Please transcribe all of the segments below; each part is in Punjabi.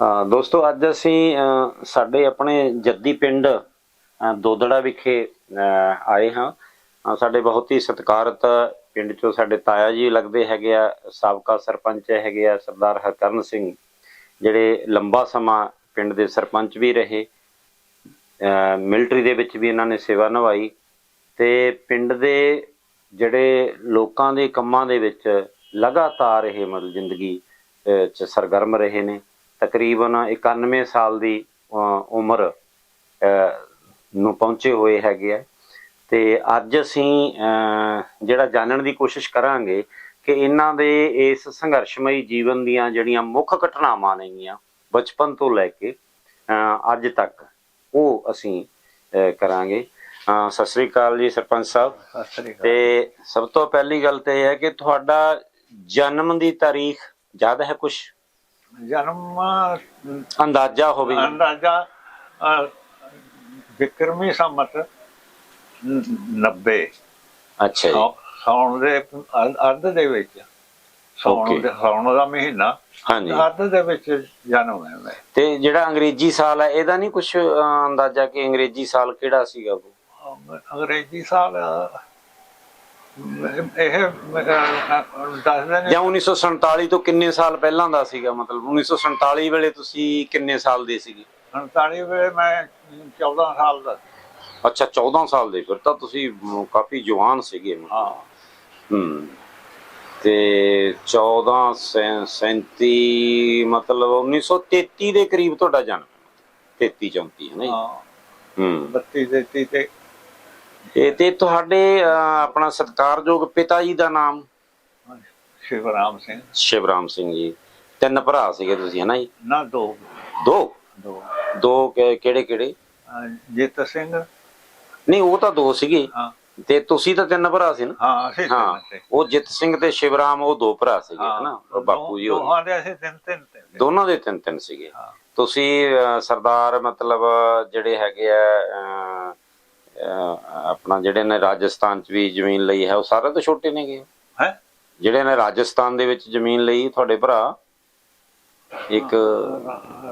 ਦੋਸਤੋ, ਅੱਜ ਅਸੀਂ ਸਾਡੇ ਆਪਣੇ ਜੱਦੀ ਪਿੰਡ ਦੋਦੜਾ ਵਿਖੇ ਆਏ ਹਾਂ। ਸਾਡੇ ਬਹੁਤ ਹੀ ਸਤਿਕਾਰਤ ਪਿੰਡ ਚੋਂ ਸਾਡੇ ਤਾਇਆ ਜੀ ਲੱਗਦੇ ਹੈਗੇ ਆ, ਸਾਬਕਾ ਸਰਪੰਚ ਹੈਗੇ ਆ, ਸਰਦਾਰ ਹਰਕਰਨ ਸਿੰਘ, ਜਿਹੜੇ ਲੰਬਾ ਸਮਾਂ ਪਿੰਡ ਦੇ ਸਰਪੰਚ ਵੀ ਰਹੇ ਮਿਲਟਰੀ ਦੇ ਵਿੱਚ ਵੀ ਇਹਨਾਂ ਨੇ ਸੇਵਾ ਨਿਭਾਈ ਤੇ ਪਿੰਡ ਦੇ ਜਿਹੜੇ ਲੋਕਾਂ ਦੇ ਕੰਮਾਂ ਦੇ ਵਿੱਚ ਲਗਾਤਾਰ ਇਹ ਮਤਲਬ ਜ਼ਿੰਦਗੀ ਚ ਸਰਗਰਮ ਰਹੇ ਨੇ। ਤਕਰੀਬਨ 91 ਸਾਲ ਦੀ ਉਮਰ ਨੂੰ ਪਹੁੰਚੇ ਹੋਏ ਹੈਗੇ ਆ। ਤੇ ਅੱਜ ਅਸੀਂ ਜਿਹੜਾ ਜਾਣਨ ਦੀ ਕੋਸ਼ਿਸ਼ ਕਰਾਂਗੇ ਕਿ ਇਹਨਾਂ ਦੇ ਇਸ ਸੰਘਰਸ਼ਮਈ ਜੀਵਨ ਦੀਆਂ ਜਿਹੜੀਆਂ ਮੁੱਖ ਘਟਨਾਵਾਂ ਨੇਗੀਆਂ ਬਚਪਨ ਤੋਂ ਲੈ ਕੇ ਅੱਜ ਤੱਕ ਉਹ ਅਸੀਂ ਕਰਾਂਗੇ। ਸਤਿ ਸ੍ਰੀ ਅਕਾਲ ਜੀ ਸਰਪੰਚ ਸਾਹਿਬ। ਸਤਿ ਸ੍ਰੀ ਅਕਾਲ। ਤੇ ਸਭ ਤੋਂ ਪਹਿਲੀ ਗੱਲ ਤੇ ਇਹ ਹੈ ਕਿ ਤੁਹਾਡਾ ਜਨਮ ਦੀ ਤਾਰੀਖ ਯਾਦ ਹੈ ਕੁਝ ਜਨਮ ਅੰਦਾਜ਼ਾ ਹੋਵੇ। ਅੰਦਾਜ਼ਾ ਵਿਕਰਮੀ ਸੰਮਤ 90 ਅੱਛਾ ਜੀ। ਸੌਣ ਦੇ ਅੱਧ ਦੇ ਵਿੱਚ। ਸੌਣ. ਦੇ ਸੌਣ ਦਾ ਮਹੀਨਾ। ਹਾਂਜੀ। ਅੱਧ ਦੇ ਵਿੱਚ ਜਨਮ ਹੈ ਤੇ ਜਿਹੜਾ ਅੰਗਰੇਜ਼ੀ ਸਾਲ ਹੈ ਇਹਦਾ ਨਹੀਂ ਕੁਝ ਅੰਦਾਜ਼ਾ ਕਿ ਅੰਗਰੇਜ਼ੀ ਸਾਲ ਕਿਹੜਾ ਸੀਗਾ ਉਹ? ਅੰਗਰੇਜ਼ੀ ਸਾਲ ਇਹ ਜਾਂ 1947 ਤੋਂ ਕਿੰਨੇ ਸਾਲ ਪਹਿਲਾਂ ਦਾ ਸੀਗਾ? ਮਤਲਬ 1947 ਵੇਲੇ ਤੁਸੀਂ ਕਿੰਨੇ ਸਾਲ ਦੇ ਸੀਗੇ? 47 ਵੇਲੇ ਮੈਂ 14 ਸਾਲ ਦਾ। ਅੱਛਾ 14 ਸਾਲ ਦੇ। ਫਿਰ ਤਾਂ ਤੁਸੀਂ ਕਾਫੀ ਜਵਾਨ ਸੀਗੇ। ਹਾਂ। ਹੂੰ। ਤੇ 14 ਸੈਂ- 37 ਮਤਲਬ 1933 ਦੇ ਕਰੀਬ ਤੁਹਾਡਾ ਜਨਮ। 33 34 ਹੈ ਨਾ? ਹਾਂ। ਹੂੰ। 32 33 ਤੇ ਇਹ ਤੇ ਤੁਹਾਡੇ ਆਪਣਾ ਸਤਿਕਾਰਯੋਗ ਪਿਤਾ ਜੀ ਦਾ ਨਾਮ? ਸ਼ਿਵਰਾਮ ਸਿੰਘ। ਸ਼ਿਵਰਾਮ ਸਿੰਘ ਜੀ। ਤਿੰਨ ਭਰਾ ਸੀਗੇ ਤੁਸੀਂ ਹੈ ਨਾ ਜੀ? ਨਾ ਦੋ। ਦੋ? ਦੋ। ਦੋ ਕਿਹੜੇ ਕਿਹੜੇ? ਜਿੱਤ ਸਿੰਘ। ਨਹੀਂ ਉਹ ਤਾਂ ਦੋ ਸੀਗੇ। ਤੇ ਤੁਸੀਂ ਤਾਂ ਤਿੰਨ ਭਰਾ ਸੀ ਨਾ? ਹਾਂ ਅਸੀਂ ਉਹ ਜਿੱਤ ਸਿੰਘ ਤੇ ਸ਼ਿਵਰਾਮ ਉਹ ਦੋ ਭਰਾ ਸੀਗੇ ਹਾਂ, ਹਨਾ ਬਾਪੂ ਜੀ ਦੋਹਾਂ ਦੇ ਅਸੀਂ ਤਿੰਨ ਤਿੰਨ ਤੇ ਦੋਨਾਂ ਦੇ ਤਿੰਨ ਤਿੰਨ ਸੀਗੇ। ਤੁਸੀਂ ਸਰਦਾਰ ਮਤਲਬ ਜਿਹੜੇ ਹੈਗੇ ਆ ਆਪਣਾ ਜਿਹੜੇ ਨੇ ਰਾਜਸਥਾਨ ਚ ਵੀ ਜ਼ਮੀਨ ਲਈ ਹੈ ਉਹ ਸਾਰੇ ਤੋਂ ਛੋਟੇ ਨੇਗੇ। ਹੈ? ਜਿਹੜੇ ਨੇ ਰਾਜਸਥਾਨ ਦੇ ਵਿੱਚ ਜ਼ਮੀਨ ਲਈ ਤੁਹਾਡੇ ਭਰਾ ਇੱਕ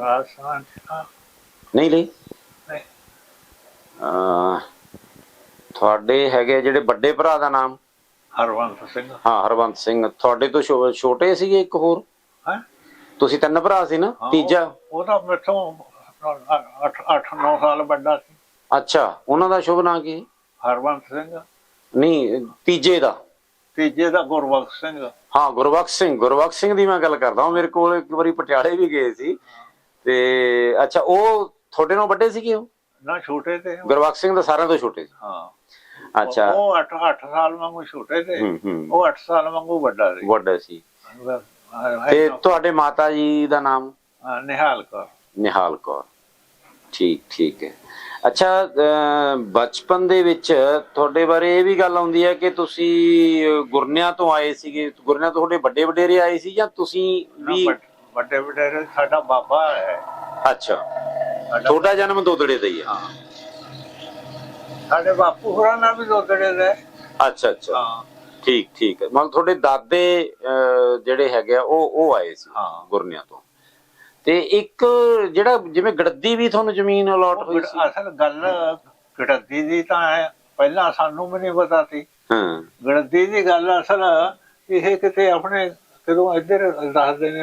ਰਾਜਸਥਾਨ ਨਹੀਂ ਲਈ। ਤੁਹਾਡੇ ਹੈਗੇ ਜਿਹੜੇ ਵੱਡੇ ਭਰਾ ਦਾ ਨਾਮ? ਹਰਵੰਤ ਸਿੰਘ। ਹਾਂ ਹਰਵੰਤ ਸਿੰਘ। ਤੁਹਾਡੇ ਤੋਂ ਛੋਟੇ ਸੀਗੇ ਇੱਕ ਹੋਰ? ਹੈ? ਤੁਸੀਂ ਤਿੰਨ ਭਰਾ ਸੀ ਨਾ ਤੀਜਾ? ਉਹ ਤਾਂ ਮੇਥੋਂ 8 8 9 ਸਾਲ ਵੱਡਾ ਸੀ। ਅੱਛਾ ਉਹਨਾਂ ਦਾ ਸ਼ੁਭ ਨਾਂ ਕੀ? ਹਰਵੰਤ ਸਿੰਘ। ਨਹੀਂ ਤੀਜੇ ਦਾ। ਤੀਜੇ ਦਾ ਗੁਰਬਖਸ਼ ਸਿੰਘ। ਹਾਂ ਗੁਰਬਖਸ਼ ਸਿੰਘ। ਗੁਰਬਖਸ਼ ਸਿੰਘ ਦੀ ਮੈਂ ਗੱਲ ਕਰਦਾ ਹਾਂ। ਮੇਰੇ ਕੋਲ ਇੱਕ ਵਾਰੀ ਪਟਿਆਲੇ ਵੀ ਗਏ ਸੀ। ਤੇ ਅੱਛਾ ਉਹ ਤੁਹਾਡੇ ਨਾਲੋਂ ਵੱਡੇ ਸੀਗੇ ਉਹ? ਨਾ ਛੋਟੇ ਤੇ ਗੁਰਬਖਸ਼ ਸਿੰਘ ਤਾਂ ਸਾਰਿਆਂ ਤੋਂ ਛੋਟੇ ਸੀ। ਹਾਂ। ਅੱਛਾ। ਉਹ 8 8 ਸਾਲ ਵਾਂਗੂ ਛੋਟੇ ਤੇ। ਉਹ 8 ਸਾਲ ਵਾਂਗੂ ਵੱਡਾ ਸੀ। ਵੱਡਾ ਸੀ। ਤੇ ਤੁਹਾਡੇ ਮਾਤਾ ਜੀ ਦਾ ਨਾਮ? ਨਿਹਾਲ ਕੌਰ। ਨਿਹਾਲ ਕੌਰ। ਠੀਕ ਠੀਕ ਹੈ। ਅੱਛਾ ਬਚਪਨ ਦੇ ਵਿੱਚ ਤੁਹਾਡੇ ਬਾਰੇ ਇਹ ਵੀ ਗੱਲ ਆਉਂਦੀ ਹੈ ਕਿ ਤੁਸੀਂ ਗੁਰਨਿਆਂ ਤੋਂ ਆਏ ਸੀਗੇ ਗੁਰਨਿਆਂ ਤੋਂ ਤੁਹਾਡੇ ਵੱਡੇ ਵਡੇਰੇ ਆਏ ਸੀ ਜਾਂ ਤੁਸੀਂ ਵੀ ਵੱਡ- ਵੱਡੇ ਵੱਡੇ ਸਾਡਾ ਬਾਬਾ ਹੈ। ਅੱਛਾ। ਤੁਹਾਡਾ ਜਨਮ ਦੋਦੜੇ ਦਾ ਹੀ ਹੈ। ਸਾਡੇ ਬਾਪੂ ਹੋਰਾਂ ਨਾਲ ਵੀ ਦੋਦੜੇ ਦੇ ਅੱਛਾ ਅੱਛਾ। ਠੀਕ ਠੀਕ ਮਤਲਬ ਤੁਹਾਡੇ ਦਾਦੇ ਜਿਹੜੇ ਹੈਗੇ ਆ ਉਹ ਉਹ ਆਏ ਸੀ ਹਾਂ। ਗੁਰਨਿਆਂ ਤੋਂ। ਤੇ ਇੱਕ ਜਿਹੜਾ ਜਿਵੇਂ ਗੜਦੀ ਵੀ ਤੁਹਾਨੂੰ ਜ਼ਮੀਨ ਅਲਾਟ ਹੋਈ ਸੀ। ਅਸਲ ਗੱਲ ਗੜਦੀ ਦੀ ਤਾਂ ਹੈ ਪਹਿਲਾਂ ਸਾਨੂੰ ਵੀ ਨਹੀਂ ਪਤਾ ਸੀ। ਹਾਂ। ਗੜਦੀ ਦੀ ਗੱਲ ਅਸਲ ਇਹ ਕਿਤੇ ਆਪਣੇ ਕਦੋਂ ਇੱਧਰ ਦੱਸਦੇ ਨੇ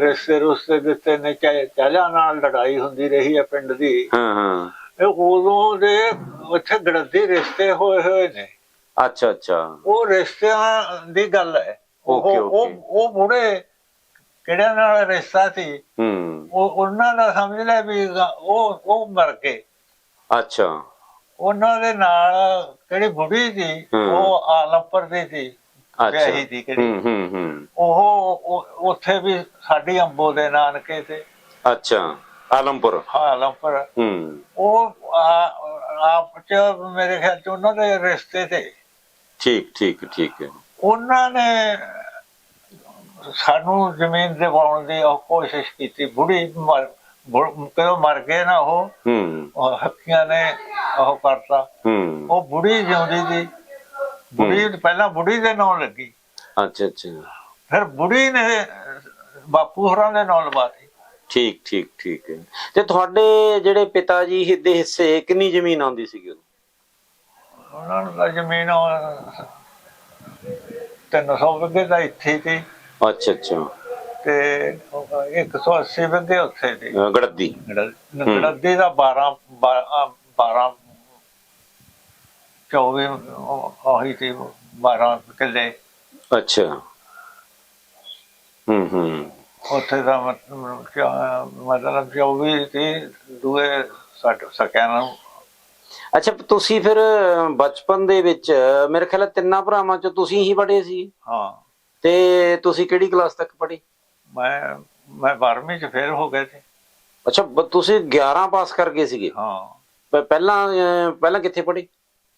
ਰਿਸ਼ਤੇ ਰੁਸ਼ਤੇ ਦਿੱਤੇ ਨੇ ਚਾਲਿਆਂ ਨਾਲ ਲੜਾਈ ਹੁੰਦੀ ਰਹੀ ਹੈ ਪਿੰਡ ਦੀ। ਹਾਂ ਹਾਂ। ਇਹ ਉਦੋਂ ਦੇ ਉੱਥੇ ਗੜਦੀ ਰਿਸ਼ਤੇ ਹੋਏ ਹੋਏ ਨੇ। ਅੱਛਾ ਅੱਛਾ। ਉਹ ਰਿਸ਼ਤਿਆਂ ਦੀ ਗੱਲ ਹੈ। ਉਹ ਉਹ. ਉਹ ਬੁੜੇ ਕਿਹੜਿਆਂ ਨਾਲ ਰਿਸ਼ਤਾ ਸੀ ਹੂੰ। ਉਹ ਉਹਨਾਂ ਦਾ ਸਮਝ ਲੈ ਵੀ ਉਹ ਉਹ ਮਰ ਗਏ। ਅੱਛਾ। ਉਹਨਾਂ ਦੇ ਨਾਲ ਕਿਹੜੀ ਬੁੜੀ ਸੀ। ਉਹ ਆਲਮਪੁਰ ਦੀ ਸੀ ਅੱਛਾ। ਦੀ ਕਿਹੜੀ। ਹੂੰ ਹੂੰ ਹੂੰ। ਉਹ ਉੱਥੇ ਵੀ ਸਾਡੀ ਅੰਬੋ ਦੇ ਨਾਨਕੇ ਤੇ। ਅੱਛਾ ਆਲਮਪੁਰ। ਆਲਮਪੁਰ। ਹੂੰ। ਉਹ ਆਪ ਚ ਮੇਰੇ ਖਿਆਲ ਚ ਉਹਨਾਂ ਦੇ ਰਿਸ਼ਤੇ ਤੇ। ਠੀਕ ਠੀਕ ਠੀਕ ਹੈ। ਉਹਨਾਂ ਨੇ ਸਾਨੂੰ ਜ਼ਮੀਨ ਦਿਵਾਉਣ ਦੀ ਉਹ ਕੋਸ਼ਿਸ਼ ਕੀਤੀ। ਬੁੜੀ ਮਰ ਕਦੋਂ ਮਰ ਗਏ ਨਾ ਉਹ? ਹੂੰ। ਹੱਕੀਆਂ ਨੇ ਉਹ ਕਰਤਾ। ਹੂੰ। ਉਹ ਬੁੜੀ ਜਿਉਂਦੀ ਸੀ। ਬੁੜੀ ਪਹਿਲਾਂ ਬੁੜੀ ਦੇ ਨਾਂ ਲੱਗੀ। ਅੱਛਾ ਅੱਛਾ। ਫਿਰ ਬੁੜੀ ਨੇ ਬਾਪੂ ਹੋਰਾਂ ਦੇ ਨਾਂ ਲਵਾਤੀ ਠੀਕ ਠੀਕ ਠੀਕ ਹੈ। ਤੇ ਤੁਹਾਡੇ ਜਿਹੜੇ ਪਿਤਾ ਜੀ ਦੇ ਹਿੱਸੇ ਕਿੰਨੀ ਜ਼ਮੀਨ ਆਉਂਦੀ ਸੀਗੀ? ਉਹਨਾਂ ਨੂੰ ਤਾਂ ਜ਼ਮੀਨ 300 ਵਿਗੇ ਦਾ ਇੱਥੇ ਸੀ। ਅੱਛਾ ਅੱਛਾ। ਤੇ 180 ਵਿਗੇ ਉੱਥੇ ਅਹ ਗੜੱਦੀ। ਨਗੜਦੀ ਦਾ 12 12 24 ਆਹੀ ਸੀ 12 ਕਿੱਲੇ। ਅੱਛਾ। ਹੂੰ ਹੂੰ। ਉੱਥੇ ਦਾ ਮਤਲਬ 24 ਸੀ ਦੂਏ ਸੱਟ ਸਕਿਆ ਨਾ। ਅੱਛਾ ਤੁਸੀਂ ਫਿਰ ਬਚਪਨ ਦੇ ਵਿੱਚ ਮੇਰੇ ਖਿਆਲ ਤਿੰਨਾਂ ਭਰਾਵਾਂ ਚੋਂ ਤੁਸੀਂ ਹੀ ਪੜ੍ਹੇ ਸੀ। ਹਾਂ। ਤੇ ਤੁਸੀਂ ਕਿਹੜੀ ਕਲਾਸ ਤੱਕ ਪੜ੍ਹੇ? ਮੈਂ ਮੈਂ 12ਵੀਂ ਚ ਫੇਲ ਹੋ ਗਏ ਸੀ। ਅੱਛਾ ਬ- ਤੁਸੀਂ 11 ਪਾਸ ਕਰ ਗਏ ਸੀਗੇ? ਹਾਂ। ਪ- ਪਹਿਲਾਂ ਅਹ, ਪਹਿਲਾਂ ਕਿੱਥੇ ਪੜ੍ਹੇ?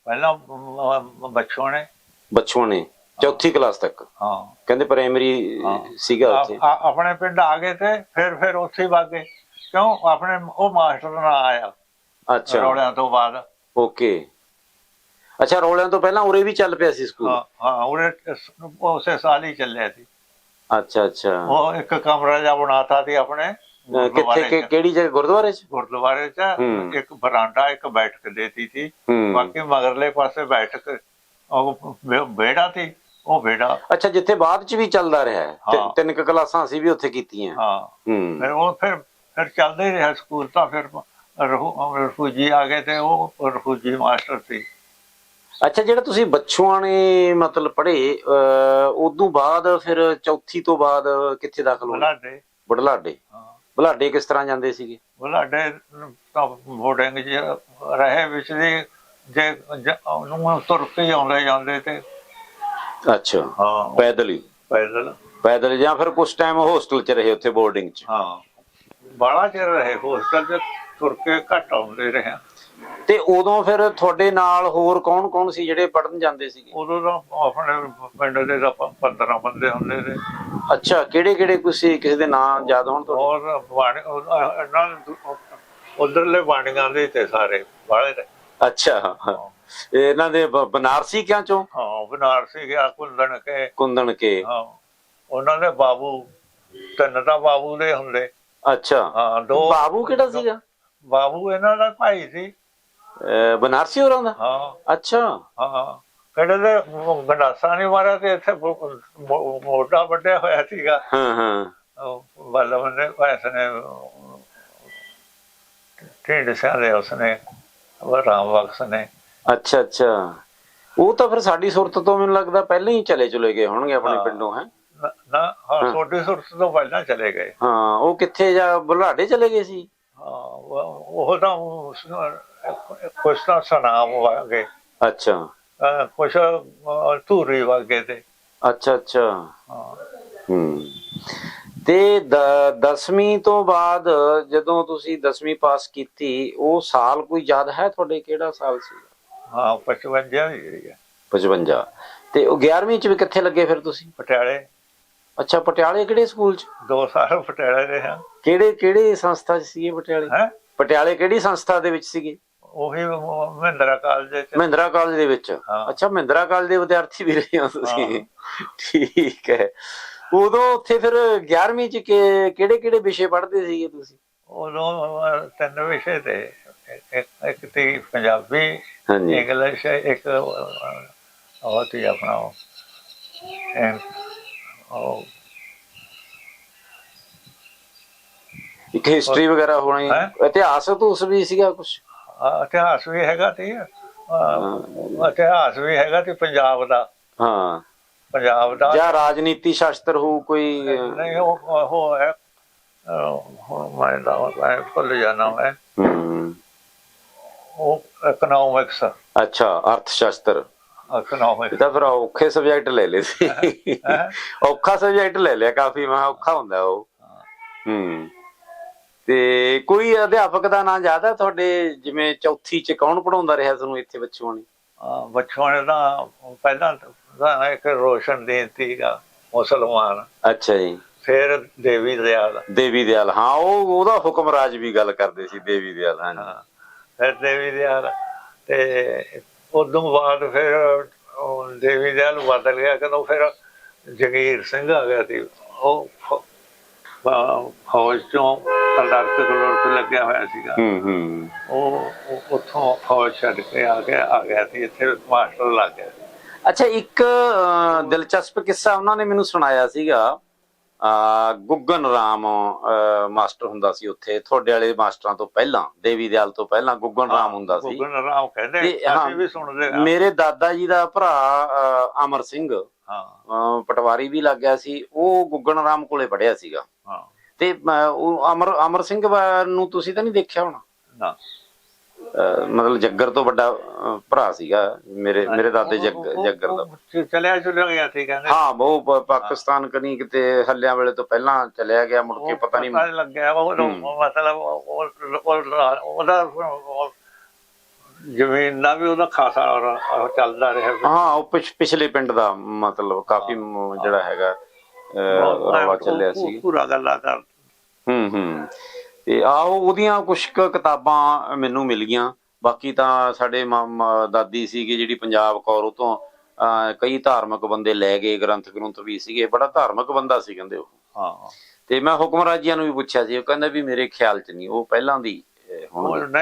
ਪਹਿਲਾਂ ਮ- ਬੱਚੋਂ ਨੇ ਬੱਚੋਂ ਨੇ ਚੌਥੀ ਕਲਾਸ ਤੱਕ? ਹਾਂ। ਕਹਿੰਦੇ ਪ੍ਰਾਇਮਰੀ ਹਾਂ। ਸੀਗਾ ਉੱਥੇ। ਆ- ਆਪਣੇ ਪਿੰਡ ਆ ਗਏ ਤੇ ਫਿਰ ਫਿਰ ਉੱਥੇ ਹੀ ਵਗ ਗਏ। ਕਿਉਂ? ਆਪਣੇ ਉਹ ਮਾਸਟਰ ਨਾ ਆਇਆ। ਅੱਛਾ। ਰੌਲਿਆਂ ਤੋਂ ਬਾਅਦ। ਓਕੇ। ਅੱਛਾ ਰੋਲਿਆਂ ਤੋਂ ਪਹਿਲਾਂ ਉਰੇ ਵੀ ਚੱਲ ਪਿਆ ਸੀ ਸਕੂਲ? ਹਾਂ ਹਾਂ ਉਹਨੇ ਉਸੇ ਸਾਲ ਹੀ ਚੱਲਿਆ ਸੀ। ਅੱਛਾ ਅੱਛਾ। ਉਹ ਇੱਕ ਕਮਰਾ ਜਿਹਾ ਬਣਾਤਾ ਸੀ ਆਪਣੇ ਕਿੱਥੇ ਕਿ-। ਕਿਹੜੀ ਜਗ੍ਹਾ ਗੁਰਦੁਆਰੇ 'ਚ? ਗੁਰਦੁਆਰੇ ਚ। ਇੱਕ ਬਰਾਂਡਾ ਇੱਕ ਬੈਠਕ ਦੇਤੀ ਸੀ। ਬਾਕੀ ਮਗਰਲੇ ਪਾਸੇ ਬੈਠਕ ਉਹ ਬੇੜਾ ਸੀ ਉਹ ਬੇੜਾ ਅੱਛਾ ਜਿੱਥੇ ਬਾਅਦ 'ਚ ਵੀ ਚੱਲਦਾ ਰਿਹਾ। ਤਿ-। ਤਿੰਨ ਕੁ ਕਲਾਸਾਂ ਅਸੀਂ ਵੀ ਉੱਥੇ ਕੀਤੀਆਂ। ਹਾਂ। ਫਿਰ ਉਹ ਫਿਰ ਫਿਰ ਚੱਲਦਾ ਰਿਹਾ ਸਕੂਲ ਤਾਂ ਫਿਰ ਰਹੂ ਰਫੂਜੀ ਆ ਗਏ ਤੇ ਉਹ ਰਫੂਜੀ ਮਾਸਟਰ ਸੀ। ਅੱਛਾ ਜਿਹੜਾ ਤੁਸੀਂ ਬੱਚੂਆਂ ਨੇ ਮਤਲਬ ਪੜ੍ਹੇ ਉਦੋਂ ਬਾਅਦ ਫਿਰ ਚੌਥੀ ਤੋਂ ਬਾਅਦ ਕਿੱਥੇ ਦਾਖਲ ਹੋਏ? ਬੁਲਾਡੇ ਬੜਲਾਡੇ ਹਾਂ। ਬੜਲਾਡੇ ਕਿਸ ਤਰ੍ਹਾਂ ਜਾਂਦੇ ਸੀਗੇ? ਬੁਲਾਡੇ ਤਾਂ ਬੋਰਡਿੰਗ ਚ ਰਹੇ ਵਿੱਚ ਦੀ ਜੇ ਜ- ਉਹਨੂੰ ਤੁਰ ਕੇ ਆਉਂਦੇ ਜਾਂਦੇ ਤੇ। ਅੱਛਾ। ਹਾਂ। ਪੈਦਲ ਹੀ? ਪੈਦਲ। ਪੈਦਲ ਜਾਂ ਫਿਰ ਕੁਝ ਟਾਈਮ ਹੋਸਟਲ 'ਚ ਰਹੇ ਉੱਥੇ ਬੋਰਡਿੰਗ 'ਚ? ਹਾਂ। ਬੜਾ ਚਿਰ ਰਹੇ ਹੋਸਟਲ ਚ ਤੁਰ ਕੇ ਘੱਟ ਆਉਂਦੇ ਰਹੇ। ਤੇ ਉਦੋਂ ਫਿਰ ਤੁਹਾਡੇ ਨਾਲ ਹੋਰ ਕੌਣ-ਕੌਣ ਸੀ ਜਿਹੜੇ ਪੜਨ ਜਾਂਦੇ ਸੀਗੇ? ਉਦੋਂ ਤਾਂ ਆਪਣੇ ਪਿੰਡ ਦੇ ਤਾਂ 15 ਬੰਦੇ ਹੁੰਦੇ ਸੀ। ਅੱਛਾ ਕਿਹੜੇ-ਕਿਹੜੇ ਕਿਸੇ ਕਿਸੇ ਦੇ ਨਾਮ ਯਾਦ ਹੋਣ ਤੁਹਾਡੇ? ਹੋਰ ਇਹਨਾਂ ਉਧਰਲੇ ਬਾਣੀਆਂ ਦੇ ਤੇ ਸਾਰੇ ਬਾਲੇ ਨੇ ਅੱਛਾ ਇਹਨਾਂ ਦੇ ਬਨਾਰਸੀ ਕਿਆਂ ਚੋਂ? ਹਾਂ ਬਨਾਰਸੀ ਗਿਆ ਕੁੰਦਨ ਕੇ। ਕੁੰਦਨ ਕੇ। ਹਾਂ ਉਹਨਾਂ ਦੇ ਬਾਬੂ ਤਿੰਨ ਤਾਂ ਬਾਬੂ ਦੇ ਹੁੰਦੇ। ਅੱਛਾ। ਹਾਂ ਦੋ ਬਾਬੂ ਕਿਹੜਾ ਸੀਗਾ? ਬਾਬੂ ਇਹਨਾਂ ਦਾ ਭਾਈ ਸੀ। ਬਨਾਰਸੀ ਹੋਰਾਂ ਦਾ? ਹਾਂ। ਅੱਛਾ। ਹਾਂ ਕਿਹੜੇ ਦੇ ਗੰਡਾਸਾ ਨਹੀਂ ਮਾਰਿਆ ਤੇ ਇੱਥੇ ਮੋ- ਮੋ- ਮੋਢਾ ਵੱਡਿਆ ਹੋਇਆ ਸੀਗਾ। ਹਾਂ ਹਾਂ। ਉਹ ਬੱਲਮ ਨੇ ਉਸਨੇ ਢਿੰਡ ਸਿਆਲੇ ਉਸਨੇ ਰਾਮ ਬਖਸ਼ ਨੇ। ਅੱਛਾ ਅੱਛਾ। ਉਹ ਤਾਂ ਫਿਰ ਸਾਡੀ ਸੁਰਤ ਤੋਂ ਮੈਨੂੰ ਲੱਗਦਾ ਪਹਿਲਾਂ ਹੀ ਚਲੇ ਚਲੇ ਗਏ ਹੋਣਗੇ ਆਪਣੇ ਹਾਂ। ਪਿੰਡੋਂ ਹੈ? ਨਾ- ਹਾਂ ਛੋਟੀ ਸੁਰਤ ਤੋਂ ਪਹਿਲਾਂ ਚਲੇ ਗਏ। ਹਾਂ ਉਹ ਕਿੱਥੇ ਜਾ ਬੁਲਾਡੇ ਚਲੇ ਗਏ ਸੀ? ਹਾਂ ਉਹ ਤਾਂ ਕੁਛ ਤਾਂ ਸਨਾਮ ਵਾਗੇ। ਅੱਛਾ। ਕੁਛ ਧੂਰੀ ਵਾਗੇ ਤੇ। ਅੱਛਾ ਅੱਛਾ। ਹਾਂ। ਤੇ 10ਵੀਂ ਤੋਂ ਬਾਅਦ ਜਦੋਂ ਤੁਸੀਂ 10ਵੀਂ ਪਾਸ ਕੀਤੀ ਉਹ ਸਾਲ ਕੋਈ ਯਾਦ ਹੈ ਤੁਹਾਡੇ? ਕਿਹੜਾ ਸਾਲ ਸੀ? ਹਾਂ 55 ਦੀ ਜਿਹੜੀ ਹੈ। 55 ਤੇ ਉਹ 11ਵੀਂ ਚ ਵੀ ਕਿੱਥੇ ਲੱਗੇ ਫਿਰ ਤੁਸੀਂ? ਪਟਿਆਲੇ। ਅੱਛਾ ਪਟਿਆਲੇ ਕਿਹੜੇ ਸਕੂਲ ਚ? ਦੋ ਸਾਲ ਪਟਿਆਲੇ ਰਹੇ ਹਾਂ। ਕਿਹੜੇ ਕਿਹੜੇ ਸੰਸਥਾ ਚ ਸੀਗੇ ਪਟਿਆਲੇ? ਪਟਿਆਲੇ ਕਿਹੜੀ ਸੰਸਥਾ ਦੇ ਵਿੱਚ ਸੀਗੇ? ਉਹੀ ਮਹਿੰਦਰਾ ਕਾਲਜ ਚ ਮਹਿੰਦਰਾ ਕਾਲਜ ਦੇ ਵਿੱਚ। ਅੱਛਾ ਮਹਿੰਦਰਾ ਕਾਲਜ ਦੇ ਵਿਦਿਆਰਥੀ ਵੀ ਰਹੇ ਹੋ ਤੁਸੀਂ? ਠੀਕ ਹੈ। ਉਦੋਂ ਉੱਥੇ ਫਿਰ 11ਵੀਂ ਚ ਕਿਹੜੇ ਕਿਹੜੇ ਵਿਸ਼ੇ ਪੜ੍ਹਦੇ ਸੀਗੇ ਤੁਸੀਂ? ਉਦੋਂ ਤਿੰਨ ਵਿਸ਼ੇ ਤੇ। ਇੱਕ ਤੇ ਪੰਜਾਬੀ ਹਾਂਜੀ। ਇੰਗਲਿਸ਼ ਇੱਕ ਉਹ ਤੇ ਆਪਣਾ ਉਹ, ਇੱਕ ਹਿਸਟਰੀ ਵਗੈਰਾ ਹੋਣੀ? ਇਤਿਹਾਸ ਤੋਂ ਉਸ ਵੀ ਸੀਗਾ ਕੁਝ ਅਹ, ਇਤਿਹਾਸ ਵੀ ਹੈਗਾ ਤੇ ਅਹ, ਇਤਿਹਾਸ ਵੀ ਹੈਗਾ ਤੇ ਪੰਜਾਬ ਦਾ। ਹਾਂ। ਪੰਜਾਬ ਦਾ। ਜਾਂ ਰਾਜਨੀਤੀ ਸ਼ਾਸਤਰ ਹੋ ਕੋਈ ਨਹੀਂ ਉਹ ਉਹ ਹੈ। ਅਹ, ਹੁਣ ਮੈਂ ਦਾ ਮੈਂ ਭੁੱਲ ਜਾਣਾ ਮੈਂ। ਹਮ, ਉਹ ਇਕਨੋਮਿਕਸ ਅੱਛਾ ਅਰਥ ਸ਼ਾਸਤਰ ਇਹ ਇਕਨੋਮਿਕਸ ਤਾਂ ਫਿਰ ਔਖੇ ਸਬਜੈਕਟ ਲੈ ਲਏ ਸੀ? ਔਖਾ ਸਬਜੈਕਟ ਲੈ ਲਿਆ ਕਾਫੀ ਮੈਂ ਕਿਹਾ ਔਖਾ ਹੁੰਦਾ ਉਹ। ਹੂੰ। ਤੇ ਕੋਈ ਅਧਿਆਪਕ ਦਾ ਨਾਂ ਯਾਦ ਹੈ ਤੁਹਾਡੇ? ਜਿਵੇਂ ਚੌਥੀ ਚ ਕੌਣ ਪੜਾਉਂਦਾ ਰਿਹਾ ਤੁਹਾਨੂੰ ਇੱਥੇ ਬੱਚਿਆਂ ਨੇ ਬੱਚੋਂ ਨੇ ਤਾਂ ਪਹਿਲਾਂ ਤਾਂ ਇੱਕ ਰੋਸ਼ਨ ਦੇਨ ਸੀਗਾ ਮੁਸਲਮਾਨ। ਅੱਛਾ ਜੀ। ਫਿਰ ਦੇਵੀ ਦਿਆਲ। ਦੇਵੀ ਦਿਆਲ ਹਾਂ ਉਹ ਉਹਦਾ ਹੁਕਮ ਰਾਜ ਵੀ ਗੱਲ ਕਰਦੇ ਸੀ ਦੇਵੀ ਦਿਆਲ ਹਾਂ ਫਿਰ ਦੇਵੀ ਦਿਆਲ ਤੇ ਉਦੋਂ ਬਾਅਦ ਫਿਰ ਉਹ ਦੇਵੀ ਦਿਆਲ ਬਦਲ ਗਿਆ ਕਦੋਂ ਫਿਰ ਜਗੀਰ ਸਿੰਘ ਆ ਗਿਆ ਸੀ ਉਹ ਫੌਜ ਚੋਂ ਕਲਰਕ ਕਲਰਕ ਲੱਗਿਆ ਹੋਇਆ ਸੀਗਾ। ਹੂੰ ਹੂੰ। ਉਹ ਉੱਥੋਂ ਫੌਜ ਛੱਡ ਕੇ ਆ ਗਿਆ ਆ ਗਿਆ ਸੀ ਇੱਥੇ ਮਾਸਟਰ ਲੱਗ ਗਿਆ ਸੀ। ਅੱਛਾ ਇੱਕ ਦਿਲਚਸਪ ਕਿੱਸਾ ਉਹਨਾਂ ਨੇ ਮੈਨੂੰ ਸੁਣਾਇਆ ਸੀਗਾ। ਆ ਗੁੱਗਨ ਰਾਮ ਮਾਸਟਰ ਹੁੰਦਾ ਸੀ ਉੱਥੇ ਤੁਹਾਡੇ ਵਾਲੇ ਮਾਸਟਰਾਂ ਤੋਂ ਪਹਿਲਾਂ ਦੇਵੀ ਦਿਆਲ ਤੋਂ ਪਹਿਲਾਂ ਗੁੱਗਨ ਰਾਮ ਹੁੰਦਾ ਸੀ। ਗੁੱਗਨ ਰਾਮ ਕਹਿੰਦੇ ਤੇ ਅਸੀਂ ਵੀ ਸੁਣਦੇ ਹਾਂ ਮੇਰੇ ਦਾਦਾ ਜੀ ਦਾ ਭਰਾ ਅਮਰ ਸਿੰਘ ਹਾਂ। ਪਟਵਾਰੀ ਵੀ ਲੱਗ ਗਿਆ ਸੀ ਉਹ ਗੁੱਗਨ ਰਾਮ ਕੋਲੇ ਪੜਿਆ ਸੀਗਾ। ਹਾਂ। ਤੇ ਉਹ ਅਮਰ ਅਮਰ ਸਿੰਘ ਨੂੰ ਤੁਸੀਂ ਤਾਂ ਨਹੀਂ ਦੇਖਿਆ ਹੋਣਾ? ਨਾ। ਮਤਲਬ ਜੱਗਰ ਤੋਂ ਵੱਡਾ ਭਰਾ ਸੀਗਾ ਮੇਰੇ ਮੇਰੇ ਦਾਦੇ ਜੱਗਰ ਦਾ। ਚਲਿਆ ਚੁਲਿਆ ਗਿਆ ਸੀ ਕਹਿੰਦੇ। ਹਾਂ ਉਹ ਪਾਕਿਸਤਾਨ ਕਨੀ ਕਿਤੇ ਹੱਲਿਆਂ ਵੇਲੇ ਤੋਂ ਪਹਿਲਾਂ ਚਲਿਆ ਗਿਆ ਮੁੜ ਕੇ ਪਤਾ ਨਹੀਂ ਲੱਗਿਆ ਉਹ ਮਤਲਬ ਉਹਦਾ ਜ਼ਮੀਨ ਦਾ ਵੀ ਉਹਦਾ ਖਾਸਾ ਚੱਲਦਾ ਰਿਹਾ। ਹਾਂ ਉਹ ਪਿਛ- ਪਿਛਲੇ ਪਿੰਡ ਦਾ ਮਤਲਬ ਕਾਫੀ ਜਿਹੜਾ ਹੈਗਾ। ਰੌਲਾ ਚੱਲਿਆ ਸੀ। ਪੂਰਾ ਗੱਲਾਂ ਕਰ ਹੂੰ ਹੂੰ। ਤੇ ਆਓ ਉਹਦੀਆਂ ਕੁਝ ਕੁ ਕਿਤਾਬਾਂ ਮੈਨੂੰ ਮਿਲ ਗਈਆਂ। ਬਾਕੀ ਤਾਂ ਸਾਡੇ ਦਾਦੀ ਸੀਗੀ ਜਿਹੜੀ ਪੰਜਾਬ ਕੌਰ ਉਹ ਤੋਂ ਅਹ, ਕਈ ਧਾਰਮਿਕ ਬੰਦੇ ਲੈ ਗਏ ਗ੍ਰੰਥ ਗ੍ਰੰਥ ਵੀ ਸੀਗੇ। ਬੜਾ ਧਾਰਮਿਕ ਬੰਦਾ ਸੀ ਕਹਿੰਦੇ ਉਹ। ਹਾਂ। ਤੇ ਮੈਂ ਹੁਕਮਰਾਜੀਆਂ ਨੂੰ ਵੀ ਪੁੱਛਿਆ ਸੀ ਉਹ ਕਹਿੰਦਾ ਵੀ ਮੇਰੇ ਖਿਆਲ ਚ ਨਹੀਂ ਉਹ ਪਹਿਲਾਂ ਦੀ ਹੁਣ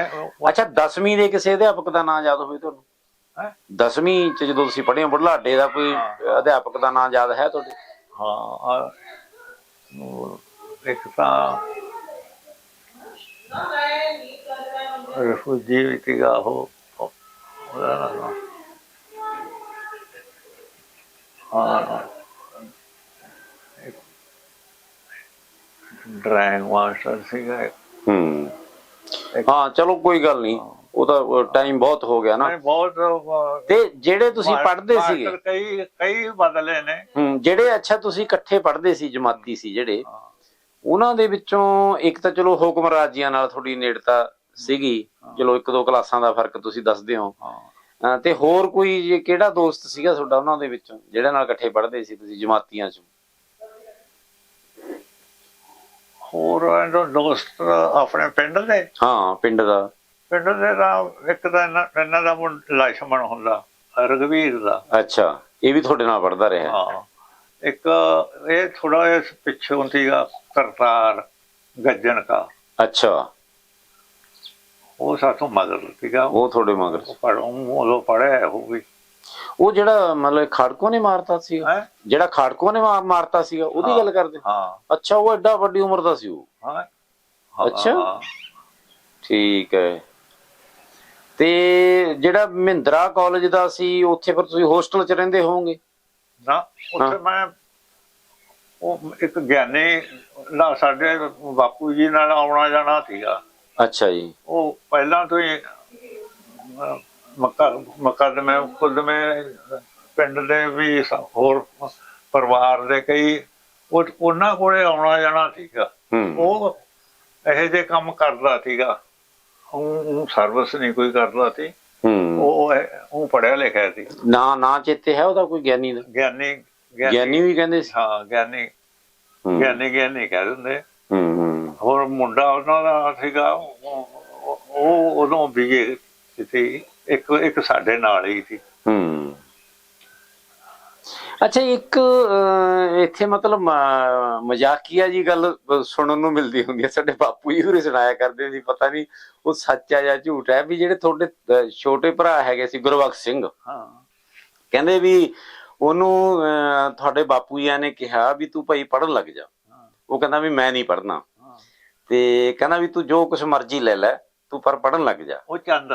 ਅੱਛਾ 10ਵੀਂ ਦੇ ਕਿਸੇ ਅਧਿਆਪਕ ਦਾ ਨਾਮ ਯਾਦ ਹੋਵੇ ਤੁਹਾਨੂੰ? ਹੈਂ? 10ਵੀਂ ਚ ਜਦੋਂ ਤੁਸੀਂ ਪੜ੍ਹੇ ਹੋ ਬੁਢਲਾਡੇ ਦਾ ਕੋਈ। ਅਧਿਆਪਕ ਦਾ ਨਾਮ ਯਾਦ ਹੈ ਤੁਹਾਡੇ? ਹਾਂ ਆ- ਇੱਕ ਤਾਂ ਰਿਫੂਜੀ ਵੀ ਸੀਗਾ ਉਹ ਉਹ- ਉਹਦਾ ਨਾਮ ਹਾਂ ਡਰਾਇੰਗ ਮਾਸਟਰ ਸੀਗਾ। ਹਾਂ। ਚਲੋ ਕੋਈ ਗੱਲ ਨਹੀਂ। ਉਹ ਤਾਂ ਟਾਈਮ ਬਹੁਤ ਹੋ ਗਿਆ ਨਾ। ਬਹੁਤ ਤੇ ਜਿਹੜੇ ਤੁਸੀਂ ਪੜ੍ਹਦੇ ਸੀਗੇ। ਕਈ ਕਈ ਬਦਲੇ ਨੇ। ਹੂੰ ਜਿਹੜੇ ਅੱਛਾ ਤੁਸੀਂ ਇਕੱਠੇ ਪੜ੍ਹਦੇ ਸੀ ਜਮਾਤੀ ਸੀ ਜਿਹੜੇ। ਉਹਨਾਂ ਦੇ ਵਿੱਚੋਂ ਇੱਕ ਤਾਂ ਚਲੋ ਹੁਕਮਰਾਜੀਆਂ ਨਾਲ ਥੋੜੀ ਨੇੜਤਾ ਸੀਗੀ। ਚਲੋ ਇੱਕ ਦੋ ਕਲਾਸਾਂ ਦਾ ਫ਼ਰਕ ਤੁਸੀਂ ਦੱਸਦੇ ਹੋ। ਤੇ ਹੋਰ ਕੋਈ ਜੇ ਕਿਹੜਾ ਦੋਸਤ ਸੀਗਾ ਤੁਹਾਡਾ ਉਹਨਾਂ ਦੇ ਵਿੱਚੋਂ ਜਿਹੜੇ ਨਾਲ ਇਕੱਠੇ ਪੜ੍ਹਦੇ ਸੀ ਤੁਸੀਂ ਜਮਾਤੀਆਂ ਚ? ਹੋਰ ਦੋਸਤ ਆਪਣੇ ਪਿੰਡ ਦੇ? ਹਾਂ ਪਿੰਡ ਦਾ। ਪਿੰਡ ਦੇ ਦਾ ਇੱਕ ਤਾਂ ਇਹਨਾਂ ਇਹਨਾਂ ਦਾ ਮੁੰਡਾ ਲਛਮਣ ਹੁੰਦਾ ਰਗਵੀਰ ਦਾ। ਅੱਛਾ ਇਹ ਵੀ ਤੁਹਾਡੇ ਨਾਲ ਪੜ੍ਹਦਾ ਰਿਹਾ? ਹਾਂ। ਇੱਕ ਇਹ ਥੋੜਾ ਜਿਹਾ ਪਿੱਛੋਂ ਸੀਗਾ ਕਰਤਾਰ ਗੱਜਣ ਕਾ ਅੱਛਾ। ਉਹ ਸਾਥੋਂ ਮਗਰ ਸੀਗਾ। ਉਹ ਤੁਹਾਡੇ ਮਗਰ ਸੀ। ਪੜ ਉਹ ਪੜਿਆ ਉਹ ਵੀ। ਉਹ ਜਿਹੜਾ ਮਤਲਬ ਖਾੜਕੋ ਨੇ ਮਾਰਤਾ ਸੀ ਹੈ? ਜਿਹੜਾ ਖਾੜਕੋ ਨੇ ਮਾਰ- ਮਾਰਤਾ ਸੀਗਾ ਉਹਦੀ। ਗੱਲ ਕਰਦੇ? ਹਾਂ। ਅੱਛਾ ਉਹ ਐਡਾ ਵੱਡੀ ਉਮਰ ਦਾ ਸੀ ਉਹ? ਹਾਂ? ਅੱਛਾ। ਹਾਂ। ਠੀਕ ਹੈ। ਤੇ ਜਿਹੜਾ ਮਹਿੰਦਰਾ ਕਾਲਜ ਦਾ ਸੀ ਉੱਥੇ ਫਿਰ ਤੁਸੀਂ ਹੋਸਟਲ 'ਚ ਰਹਿੰਦੇ ਹੋਵੋਗੇ? ਨਾ ਉੱਥੇ ਮੈਂ ਉਹ ਇੱਕ ਗਿਆਨੀ ਦਾ ਸਾਡੇ ਬਾਪੂ ਜੀ ਨਾਲ ਆਉਣਾ ਜਾਣਾ ਸੀਗਾ। ਅੱਛਾ ਜੀ। ਉਹ ਪਹਿਲਾਂ ਤੋਂ ਹੀ ਅਹ, ਮੱਕਾ ਮੁਕੱਦਮੇ ਖੁਦਮੇ ਪਿੰਡ ਦੇ ਵੀ ਹੋਰ ਪਰਿਵਾਰ ਦੇ ਕਈ ਉਹ ਉਹਨਾਂ ਕੋਲੇ ਆਉਣਾ ਜਾਣਾ ਸੀਗਾ। ਉਹ ਇਹੋ ਜਿਹੇ ਕੰਮ ਕਰਦਾ ਸੀਗਾ। ਉਹ ਸਰਵਿਸ ਨਹੀਂ ਕੋਈ ਕਰਦਾ ਸੀ। ਹੂੰ। ਉਹ ਉਹ ਪੜਿਆ ਲਿਖਿਆ ਸੀ। ਨਾ ਨਾ ਚੇਤੇ ਹੈ ਉਹਦਾ ਕੋਈ ਗਿਆਨੀ ਦਾ? ਗਿਆਨੀ ਗਿਆਨੀ। ਵੀ ਕਹਿੰਦੇ ਸੀ? ਹਾਂ ਗਿਆਨੀ। ਗਿਆਨੀ ਗਿਆਨੀ ਕਹਿ ਦਿੰਦੇ। ਹੂੰ ਹੂੰ। ਹੋਰ ਮੁੰਡਾ ਉਹਨਾਂ ਦਾ ਸੀਗਾ ਉਹ ਉਹ ਉਦੋਂ ਵੀ ਸੀ ਇੱਕ ਇੱਕ ਸਾਡੇ ਨਾਲ ਹੀ ਸੀ। ਅੱਛਾ ਇੱਕ ਇੱਥੇ ਮਤਲਬ ਮਜ਼ਾਕੀਆ ਜੀ ਗੱਲ ਸੁਣਨ ਨੂੰ ਮਿਲਦੀ ਹੁੰਦੀ ਹੈ। ਸਾਡੇ ਬਾਪੂ ਜੀ ਹੋਰੇ ਸੁਣਾਇਆ ਕਰਦੇ ਸੀ ਪਤਾ ਨਹੀਂ ਉਹ ਸੱਚ ਆ ਜਾਂ ਝੂਠ ਹੈ ਵੀ ਜਿਹੜੇ ਤੁਹਾਡੇ ਛੋਟੇ ਭਰਾ ਹੈਗੇ ਸੀ ਗੁਰਬਖਸ਼ ਸਿੰਘ। ਹਾਂ। ਕਹਿੰਦੇ ਵੀ ਉਹਨੂੰ ਤੁਹਾਡੇ ਬਾਪੂ ਜੀ ਨੇ ਕਿਹਾ ਵੀ ਤੂੰ ਭਾਈ ਪੜਨ ਲੱਗ ਜਾ। ਉਹ ਕਹਿੰਦਾ ਵੀ ਮੈਂ ਨਹੀਂ ਪੜਨਾ। ਤੇ ਕਹਿੰਦਾ ਵੀ ਤੂੰ ਜੋ ਕੁਝ ਮਰਜ਼ੀ ਲੈ ਲੈ ਤੂੰ ਪਰ ਪੜਨ ਲੱਗ ਜਾ। ਉਹ ਚੰਦ।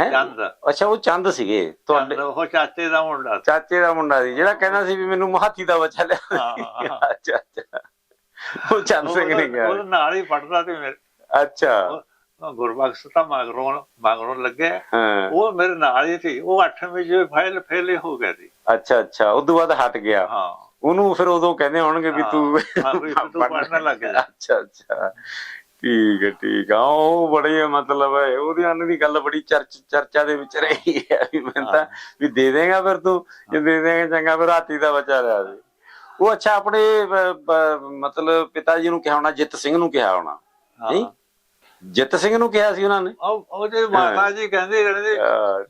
ਹੈ? ਚੰਦ। ਅੱਛਾ ਉਹ ਚੰਦ ਸੀਗੇ ਤੁਹਾਡੇ। ਉਹ ਚਾਚੇ ਦਾ ਮੁੰਡਾ ਸੀ। ਚਾਚੇ ਦਾ ਮੁੰਡਾ ਸੀ ਜਿਹੜਾ ਕਹਿੰਦਾ ਸੀ ਵੀ ਮੈਨੂੰ ਮਹਾਤੀ ਦਾ ਬੱਚਾ ਲਿਆ। ਹਾਂ, ਹਾਂ। ਅੱਛਾ ਅੱਛਾ। ਉਹ ਚੰਦ ਸਿੰਘ ਨੇ ਉਹਦੇ ਕਿਹਾ। ਉਹਦੇ ਨਾਲ ਹੀ ਪੜਦਾ ਤੇ ਮੇਰੇ। ਅੱਛਾ। ਉਹ ਗੁਰਬਖਸ਼ ਤਾਂ ਮਗਰੋਂ ਮਗਰੋਂ ਲੱਗੇ। ਹਾਂ। ਉਹ ਮੇਰੇ ਨਾਲ ਹੀ ਸੀ। ਉਹ 8ਵੀਂ ਚ ਫੇਲ ਫੇਲ ਹੋ ਗਿਆ ਸੀ। ਅੱਛਾ ਅੱਛਾ। ਉਦੋਂ ਬਾਅਦ ਹਟ ਗਿਆ। ਹਾਂ। ਉਹਨੂੰ ਫਿਰ ਉਦੋਂ ਕਹਿੰਦੇ ਹੋਣਗੇ ਵੀ ਹਾਂ, ਤੂੰ ਹਾਂ, ਵੀ ਤੂੰ ਪੜ੍ਹਨ ਲੱਗ ਜਾ। ਅੱਛਾ ਅੱਛਾ। ਠੀਕ ਹੈ ਠੀਕ ਆ ਉਹ ਬੜੀ ਮਤਲਬ ਹੈ ਉਹਦੀ ਅੰਨ ਦੀ ਗੱਲ ਬੜੀ ਚਰਚ ਚਰਚਾ ਦੇ ਵਿੱਚ ਰਹੀ ਹੈ ਵੀ ਮੈਂ ਤਾਂ ਵੀ ਦੇ ਦੇਗਾ ਫਿਰ ਤੂੰ ਜੇ ਦੇ ਦੇਗਾ ਚੰਗਾ ਫਿਰ ਹਾਥੀ ਦਾ ਬੱਚਾ ਲਿਆ ਦੇ। ਉਹ ਅੱਛਾ ਆਪਣੇ ਮਤਲਬ ਪਿਤਾ ਜੀ ਨੂੰ ਕਿਹਾ ਹੋਣਾ ਜਿੱਤ ਸਿੰਘ ਨੂੰ ਕਿਹਾ ਹੋਣਾ। ਨਹੀਂ? ਜਿੱਤ ਸਿੰਘ ਨੂੰ ਕਿਹਾ ਸੀ ਉਹਨਾਂ ਨੇ। ਉਹ ਉਹਦੇ ਮਾਤਾ ਜੀ ਕਹਿੰਦੇ ਰਹਿੰਦੇ ਅਹ,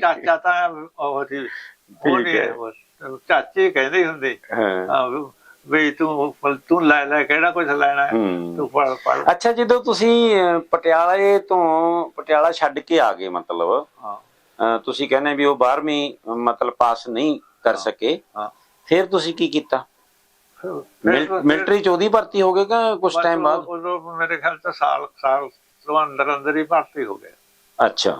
ਚਾਚਾ ਤਾਂ ਉਹ ਸੀ। ਠੀਕ ਹੈ। ਉਹ ਚਾਚੇ ਕਹਿੰਦੇ ਹੁੰਦੇ। ਹਾਂ, ਵੀ- ਤੂੰ ਤੂੰ ਲੈ ਲੈ ਕਿਹੜਾ ਕੁਝ ਲੈਣਾ ਹੈ? ਤੂੰ ਪੜ ਪੜ ਅੱਛਾ ਜਦੋਂ ਤੁਸੀਂ ਪਟਿਆਲੇ ਤੋਂ ਪਟਿਆਲਾ ਛੱਡ ਕੇ ਆ ਗਏ ਮਤਲਬ ਹਾਂ। ਤੁਸੀਂ ਕਹਿੰਦੇ ਵੀ ਉਹ 12ਵੀਂ ਅਹ, ਮਤਲਬ ਪਾਸ ਨਹੀਂ ਕਰ ਸਕੇ। ਫਿਰ ਤੁਸੀਂ ਕੀ ਕੀਤਾ? ਮਿਲਟਰੀ ਚ ਉਹਦੀ ਭਰਤੀ ਹੋ ਗਏ ਕਿ ਕੁਝ ਟਾਈਮ ਬਾਅਦ? ਮੇਰੇ ਖਿਆਲ ਚ ਸਾਲ ਸਾਲ ਤੋਂ ਅੰਦਰ ਅੰਦਰ ਹੀ ਭਰਤੀ ਹੋ ਗਿਆ ਅੱਛਾ।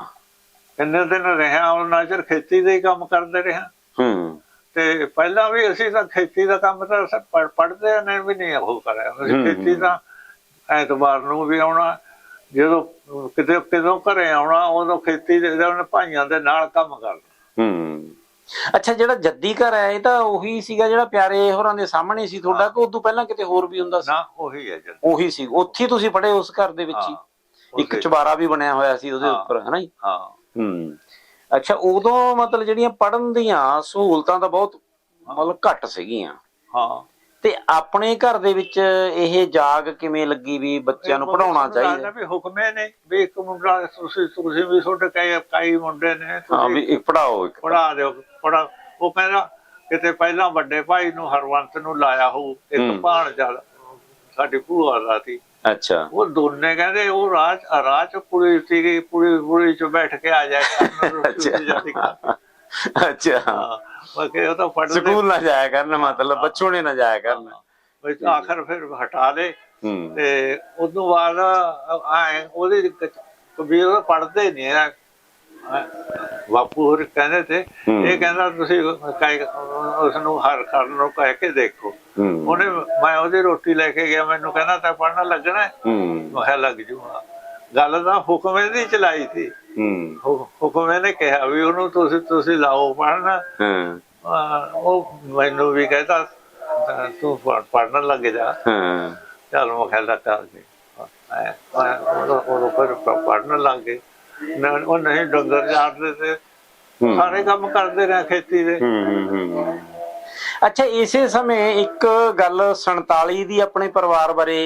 ਕਿੰਨੇ ਦਿਨ ਰਿਹਾ ਉਹਨਾਂ ਚਿਰ ਖੇਤੀ ਦੇ ਕੰਮ ਕਰਦੇ ਰਿਹਾ। ਹੂੰ। ਤੇ ਪਹਿਲਾਂ ਵੀ ਅਸੀਂ ਤਾਂ ਖੇਤੀ ਦਾ ਕੰਮ ਤਾਂ ਪੜ੍ਹਦੇ ਨੇ ਵੀ ਨਹੀਂ ਉਹ ਕਰਿਆ। ਅਸੀਂ ਖੇਤੀ। ਤਾਂ ਐਤਵਾਰ ਨੂੰ ਵੀ ਆਉਣਾ ਜਦੋਂ ਕਿਤੇ ਕਿਦੋਂ ਘਰੇ ਆਉਣਾ ਉਦੋਂ ਖੇਤੀ ਦੇ ਉਹਨਾਂ ਭਾਈਆਂ ਦੇ ਨਾਲ ਕੰਮ ਕਰਨਾ। ਹੂੰ। ਅੱਛਾ ਜਿਹੜਾ ਜੱਦੀ ਘਰ ਹੈ ਇਹ ਤਾਂ ਉਹੀ ਸੀਗਾ ਜਿਹੜਾ ਪਿਆਰੇ ਹੋਰਾਂ ਦੇ ਸਾਹਮਣੇ ਸੀ ਤੁਹਾਡਾ ਕਿ ਉਦੋਂ ਪਹਿਲਾਂ ਕਿਤੇ ਹੋਰ ਵੀ ਹੁੰਦਾ ਸੀ? ਨਾ ਉਹੀ ਹੈ ਜਦ। ਉਹੀ ਸੀ। ਉੱਥੇ ਤੁਸੀਂ ਪੜ੍ਹੇ ਉਸ ਘਰ ਦੇ ਵਿੱਚ ਹੀ। ਇੱਕ ਚੁਬਾਰਾ ਵੀ ਬਣਿਆ ਹੋਇਆ ਸੀ ਉਹਦੇ। ਉੱਪਰ ਹੈ ਨਾ ਜੀ? ਹਾਂ। ਹੂੰ। ਅੱਛਾ ਉਦੋਂ ਮਤਲਬ ਜਿਹੜੀਆਂ ਪੜਨ ਦੀਆਂ ਸਹੂਲਤਾਂ ਤਾਂ ਬਹੁਤ ਮਤਲਬ ਘੱਟ ਸੀਗੀਆਂ। ਹਾਂ। ਤੇ ਆਪਣੇ ਘਰ ਦੇ ਵਿੱਚ ਇਹ ਜਾਗ ਕਿਵੇਂ ਲੱਗੀ ਵੀ ਬੱਚਿਆਂ ਨੂੰ ਪੜਾਉਣਾ ਚਾਹੀਦਾ? ਵੀ ਹੁਕਮੇ ਨੇ ਵੀ ਇੱਕ ਮੁੰਡਾ ਤੁਸੀਂ ਤੁਸੀਂ ਵੀ ਤੁਹਾਡੇ ਕਈ ਕਈ ਮੁੰਡੇ ਨੇ ਹਾਂ ਤੁਸੀਂ ਵੀ ਇੱਕ ਪੜਾਓ ਇੱਕ ਪੜਾ ਦਿਓ ਪੜਾ ਉਹ ਕਹਿੰਦਾ ਕਿਤੇ ਪਹਿਲਾਂ ਵੱਡੇ ਭਾਈ ਨੂੰ ਹਰਵੰਤ ਨੂੰ ਲਾਇਆ ਹੋ ਹੂੰ। ਇੱਕ ਭਾਣਜਾ ਸਾਡੀ ਭੂਆ ਦਾ ਸੀ। ਅੱਛਾ। ਉਹ ਦੋਨੇ ਕਹਿੰਦੇ ਉਹ ਰਾਜ ਰਾਜ ਚ ਕੁੜੀ ਸੀਗੀ ਕੁੜੀ ਕੁੜੀ ਚ ਬੈਠ ਕੇ ਆ ਜਾਏ। ਅੱਛਾ। ਹਾਂ ਮੈਂ ਕਿਹਾ ਉਹ ਤਾਂ ਸਕੂਲ ਨਾ ਜਾਇਆ ਕਰਨ ਮਤਲਬ ਬੱਚੋਂ ਨਾ ਜਾਇਆ ਕਰਨ। ਵਿੱਚ ਆਖਰ ਫਿਰ ਹਟਾ ਦੇ। ਤੇ ਉਦੋਂ ਬਾਅਦ ਆਏ ਉਹਦੇ ਕਬੀਰ ਉਹ ਪੜਦੇ ਨਹੀਂ ਆ ਬਾਪੂ ਹੋਰ ਕਹਿੰਦੇ ਤੇ। ਇਹ ਕਹਿੰਦਾ ਤੁਸੀਂ ਕਹਿ ਉਸ ਨੂੰ ਹਰ ਕਰਨ ਨੂੰ ਕਹਿ ਕੇ ਦੇਖੋ। ਉਹਨੇ ਮੈਂ ਉਹਦੀ ਰੋਟੀ ਲੈ ਕੇ ਗਿਆ ਮੈਨੂੰ ਕਹਿੰਦਾ ਤਾਂ ਪੜਨਾ ਲੱਗਣਾ ਮੈਂ ਕਿਹਾ ਲੱਗ ਜੂਗਾ ਗੱਲ ਤਾਂ ਹੁਕਮੇ ਦੀ ਚਲਾਈ ਸੀ। ਹੁਕਮੇ ਨੇ ਕਿਹਾ ਵੀ ਉਹਨੂੰ ਤੁਸੀਂ ਤੁਸੀਂ ਲਾਓ ਪੜਨਾ ਹਾਂ। ਉਹ ਮੈਨੂੰ ਵੀ ਕਹਿੰਦਾ ਤੂੰ ਪੜਨ ਲੱਗ ਜਾ। ਹਾਂ। ਚੱਲ ਮੈਂ ਖਿਆਲ ਕਰ ਗਈ ਉਹ ਫਿਰ ਪੜਨ ਲੱਗ ਗਏ। ਨਾ- ਉਹ ਨਹੀਂ ਡੰਗਰ ਜਾੜਦੇ ਤੇ। ਸਾਰੇ ਕੰਮ ਕਰਦੇ ਰਹੇ ਖੇਤੀ ਦੇ। ਹੂੰ ਹੂੰ ਹੂੰ। ਅੱਛਾ ਇਸੇ ਸਮੇਂ ਇੱਕ ਗੱਲ 47 ਦੀ ਆਪਣੇ ਪਰਿਵਾਰ ਬਾਰੇ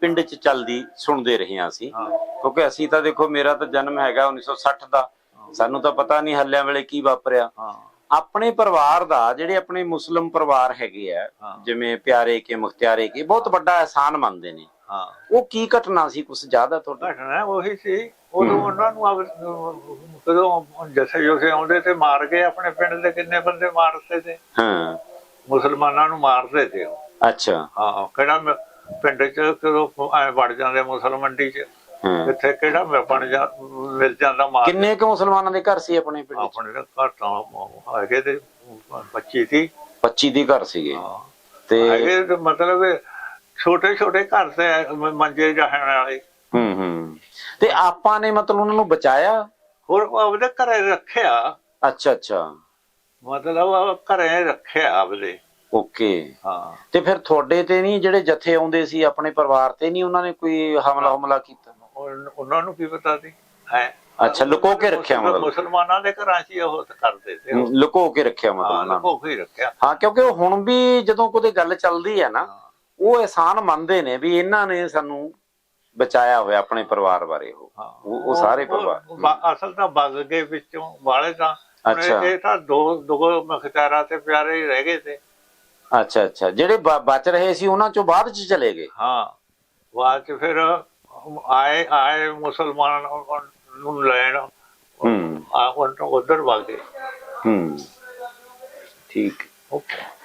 ਪਿੰਡ 'ਚ ਚੱਲਦੀ ਸੁਣਦੇ ਰਹੇ ਹਾਂ। ਅਸੀਂ ਕਿਉਂਕਿ ਅਸੀਂ ਤਾਂ ਦੇਖੋ ਮੇਰਾ ਤਾਂ ਜਨਮ ਹੈਗਾ 1960 ਦਾ। ਸਾਨੂੰ ਤਾਂ ਪਤਾ ਨਹੀਂ ਹੱਲਿਆਂ ਵੇਲੇ ਕੀ ਵਾਪਰਿਆ। ਆਪਣੇ ਪਰਿਵਾਰ ਦਾ ਜਿਹੜੇ ਆਪਣੇ ਮੁਸਲਮ ਪਰਿਵਾਰ ਹੈਗੇ ਆ। ਜਿਵੇਂ ਪਿਆਰੇ ਕੇ ਮੁਖਤਿਆਰੇ ਕੇ ਬਹੁਤ ਵੱਡਾ ਅਹਿਸਾਨ ਮੰਨਦੇ ਨੇ। ਹਾਂ। ਉਹ ਕੀ ਘਟਨਾ ਸੀ ਕੁਝ ਜ਼ਿਆਦਾ ਤੁਹਾਡਾ? ਘਟਨਾ ਉਹੀ ਸੀ ਉਦੋਂ ਉਹਨਾਂ ਨੂੰ ਕਦੋਂ ਜਥੇ ਜੋਸੇ ਆਉਂਦੇ ਤੇ ਮਾਰ ਕੇ ਆਪਣੇ ਪਿੰਡ ਦੇ ਕਿੰਨੇ ਬੰਦੇ ਮਾਰਦੇ ਤੇ। ਹਾਂ। ਮੁਸਲਮਾਨਾਂ ਨੂੰ ਮਾਰਦੇ ਤੇ ਉਹ। ਅੱਛਾ। ਹਾਂ ਕਿਹੜਾ ਮ- ਪਿੰਡ ਚ ਕਦੋਂ ਐ ਵੜ ਜਾਂਦੇ ਮੁਸਲਮਾਨ ਮੰਡੀ ਚ? ਹਾਂ। ਇੱਥੇ ਕਿਹੜਾ ਮੈਂ ਬਣ ਜਾ ਮਿਲ ਜਾਂਦਾ ਮਾਰ ਕਿੰਨੇ ਕੁ ਮੁਸਲਮਾਨਾਂ ਦੇ ਘਰ ਸੀ ਆਪਣੇ ਪਿੰਡ 'ਚ? ਆਪਣੇ ਤਾਂ ਘਰ ਤਾਂ ਹੈਗੇ ਤੇ 25 ਸੀ। 25 ਦੀ ਘਰ ਸੀਗੇ। ਹਾਂ। ਤੇ ਹੈਗੇ ਤੇ ਮਤਲਬ ਛੋਟੇ ਛੋਟੇ ਘਰ ਤੇ ਮ- ਮੰਜੇ ਜਾਹਣ ਵਾਲੇ। ਹੂੰ ਹੂੰ। ਤੇ ਆਪਾਂ ਨੇ ਮਤਲਬ ਉਹਨਾਂ ਨੂੰ ਬਚਾਇਆ? ਹੋਰ ਉਹ ਆਪਦੇ ਘਰੇ ਰੱਖਿਆ। ਅੱਛਾ ਅੱਛਾ। ਮਤਲਬ ਘਰੇ ਰੱਖਿਆ ਆਪਦੇ। ਓਕੇ। ਹਾਂ। ਤੇ ਫਿਰ ਤੁਹਾਡੇ ਤੇ ਨਹੀਂ ਜਿਹੜੇ ਜਥੇ ਆਉਂਦੇ ਸੀ ਆਪਣੇ ਪਰਿਵਾਰ ਤੇ ਨਹੀਂ ਉਹਨਾਂ ਨੇ ਕੋਈ ਹਮਲਾ ਹਮਲਾ ਕੀਤਾ? ਉਹ- ਉਹਨਾਂ ਨੂੰ ਕੀ ਪਤਾ ਸੀ? ਹੈ। ਅੱਛਾ ਲੁਕੋ ਕੇ ਰੱਖਿਆ ਮਤਲਬ? ਮੁਸਲਮਾਨਾਂ ਦੇ ਘਰਾਂ 'ਚ ਉਹ ਕਰਦੇ ਉਹ। ਲੁਕੋ ਕੇ ਰੱਖਿਆ ਮਤਲਬ। ਲੁਕੋ ਕੇ ਰੱਖਿਆ। ਹਾਂ ਕਿਉਂਕਿ ਉਹ ਹੁਣ ਵੀ ਜਦੋਂ ਕੋਈ ਗੱਲ ਚੱਲਦੀ ਹੈ ਨਾ ਉਹ ਅਹਿਸਾਨ ਮੰਨਦੇ ਨੇ ਵੀ ਇਹਨਾਂ ਨੇ ਸਾਨੂੰ ਬਚਾਇਆ ਹੋਇਆ ਆਪਣੇ ਪਰਿਵਾਰ ਬਾਰੇ ਉਹ। ਉਹ- ਸਾਰੇ ਪਰਿਵਾਰ। ਅਸਲ ਤਾਂ ਬਗ ਗਏ ਵਿੱਚੋਂ ਵਾਲੇ ਤਾਂ ਹੁਣ ਅੱਛਾ। ਇਹ ਤਾਂ ਦੋ ਦੋ ਮਖਤਾਰਾ ਤੇ ਪਿਆਰੇ ਹੀ ਰਹਿ ਗਏ ਤੇ। ਅੱਛਾ ਅੱਛਾ। ਜਿਹੜੇ ਬ- ਬਚ ਰਹੇ ਸੀ ਉਹਨਾਂ ਚੋਂ ਬਾਅਦ ਚ ਚਲੇ ਗਏ? ਹਾਂ। ਬਾਅਦ ਚ ਫਿਰ ਆਏ ਆਏ ਮੁਸਲਮਾਨ ਨੂੰ ਲੈਣ। ਹੂੰ। ਆ ਉਧਰ ਵਗ ਗਏ। ਹੂੰ। ਠੀਕ। ਓਕੇ।